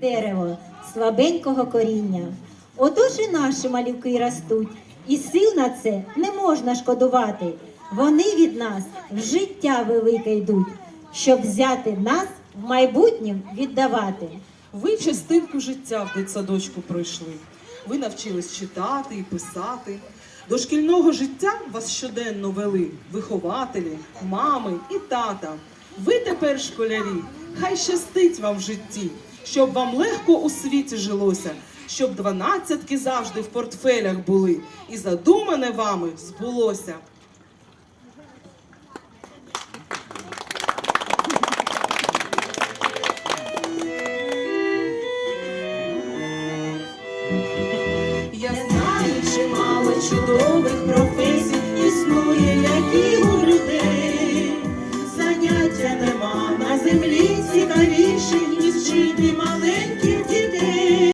дерево слабенького коріння. Отож і наші малюки ростуть, і сил на це не можна шкодувати. Вони від нас в життя велике йдуть, щоб взяти нас в майбутнім віддавати. Ви частинку життя в дитсадочку пройшли. Ви навчились читати і писати. До шкільного життя вас щоденно вели вихователі, мами і тата. Ви тепер школярі. Хай щастить вам в житті, щоб вам легко у світі жилося, щоб дванадцятки завжди в портфелях були, і задумане вами збулося. Я знаю чимало чудових професій існує, як і у людей. Заняття нема на землі маленький.